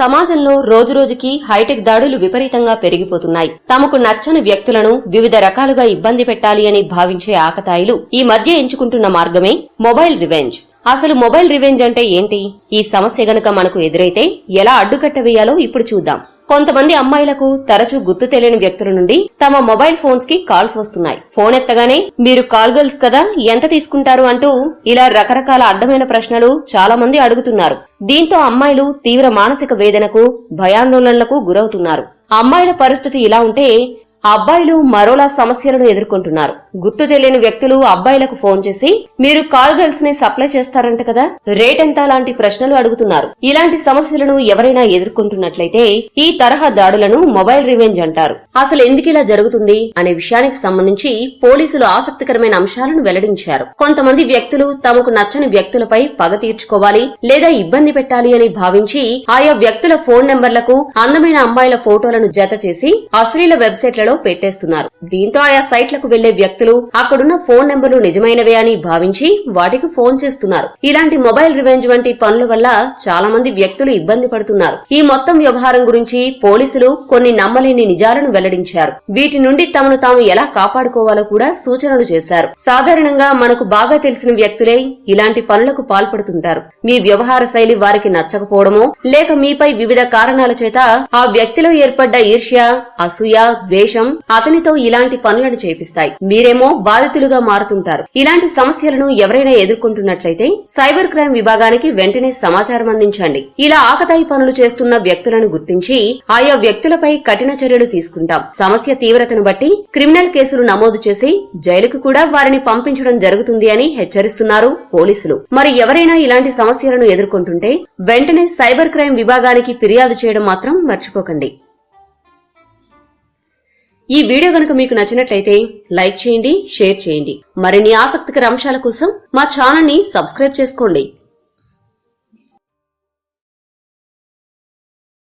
సమాజంలో రోజురోజుకి హైటెక్ దాడులు విపరీతంగా పెరిగిపోతున్నాయి. తమకు నచ్చని వ్యక్తులను వివిధ రకాలుగా ఇబ్బంది పెట్టాలి అని భావించే ఆకతాయిలు ఈ మధ్య ఎంచుకుంటున్న మార్గమే మొబైల్ రివెంజ్. అసలు మొబైల్ రివెంజ్ అంటే ఏంటి? ఈ సమస్య గనుక మనకు ఎదురైతే ఎలా అడ్డుకట్ట వేయాలో ఇప్పుడు చూద్దాం. కొంతమంది అమ్మాయిలకు తరచూ గుర్తు తెలియని వ్యక్తుల నుండి తమ మొబైల్ ఫోన్స్కి కాల్స్ వస్తున్నాయి. ఫోన్ ఎత్తగానే మీరు కాల్ గర్ల్స్ కదా ఎంత తీసుకుంటారు అంటూ ఇలా రకరకాల అడ్డమైన ప్రశ్నలు చాలా మంది అడుగుతున్నారు. దీంతో అమ్మాయిలు తీవ్ర మానసిక వేదనకు భయాందోళనలకు గురవుతున్నారు. అమ్మాయిల పరిస్థితి ఇలా ఉంటే అబ్బాయిలు మరోలా సమస్యలను ఎదుర్కొంటున్నారు. గుర్తు తెలియని వ్యక్తులు అబ్బాయిలకు ఫోన్ చేసి మీరు కాల్ గర్ల్స్ని సప్లై చేస్తారంట కదా? రేట్ ఎంత లాంటి ప్రశ్నలు అడుగుతున్నారు. ఇలాంటి సమస్యలను ఎవరైనా ఎదుర్కొంటున్నట్లయితే ఈ తరహా దాడులను మొబైల్ రివెంజ్ అంటారు. అసలు ఎందుకు ఇలా జరుగుతుంది? అనే విషయానికి సంబంధించి పోలీసులు ఆసక్తికరమైన అంశాలను వెల్లడించారు. కొంతమంది వ్యక్తులు తమకు నచ్చని వ్యక్తులపై పగ తీర్చుకోవాలి లేదా ఇబ్బంది పెట్టాలి అని భావించి ఆయా వ్యక్తుల ఫోన్ నెంబర్లకు అందమైన అమ్మాయిల ఫోటోలను జత చేసి అశ్లీల వెబ్సైట్లలో పెట్టేస్తున్నారు. దీంతో ఆయా సైట్లకు వెళ్ళే వ్యక్తులు అక్కడున్న ఫోన్ నెంబర్లు నిజమైనవే అని భావించి వాటికి ఫోన్ చేస్తున్నారు. ఇలాంటి మొబైల్ రివెంజ్ వంటి పనుల వల్ల చాలా మంది వ్యక్తులు ఇబ్బంది పడుతున్నారు. ఈ మొత్తం వ్యవహారం గురించి పోలీసులు కొన్ని నమ్మలేని నిజాలను వెల్లడించారు. వీటి నుండి తమను తాము ఎలా కాపాడుకోవాలో కూడా సూచనలు చేశారు. సాధారణంగా మనకు బాగా తెలిసిన వ్యక్తులే ఇలాంటి పనులకు పాల్పడుతుంటారు. మీ వ్యవహార శైలి వారికి నచ్చకపోవడమో లేక మీపై వివిధ కారణాల చేత ఆ వ్యక్తిలో ఏర్పడ్డ ఈర్ష్య అసూయ ద్వేషం అతనితో ఇలాంటి పనులను చేపిస్తాయి. మీరేమో బాధితులుగా మారుతుంటారు. ఇలాంటి సమస్యలను ఎవరైనా ఎదుర్కొంటున్నట్లయితే సైబర్ క్రైమ్ విభాగానికి వెంటనే సమాచారం అందించండి. ఇలా ఆకతాయి పనులు చేస్తున్న వ్యక్తులను గుర్తించి ఆయా వ్యక్తులపై కఠిన చర్యలు తీసుకుంటాం. సమస్య తీవ్రతను బట్టి క్రిమినల్ కేసులు నమోదు చేసి జైలుకు కూడా వారిని పంపించడం జరుగుతుంది అని హెచ్చరిస్తున్నారు పోలీసులు. మరి ఎవరైనా ఇలాంటి సమస్యలను ఎదుర్కొంటుంటే వెంటనే సైబర్ క్రైమ్ విభాగానికి ఫిర్యాదు చేయడం మాత్రం మర్చిపోకండి. ఈ వీడియో గనుక మీకు నచ్చినట్లయితే లైక్ చేయండి షేర్ చేయండి. మరిన్ని ఆసక్తికర అంశాల కోసం మా ఛానల్ని సబ్స్క్రైబ్ చేసుకోండి.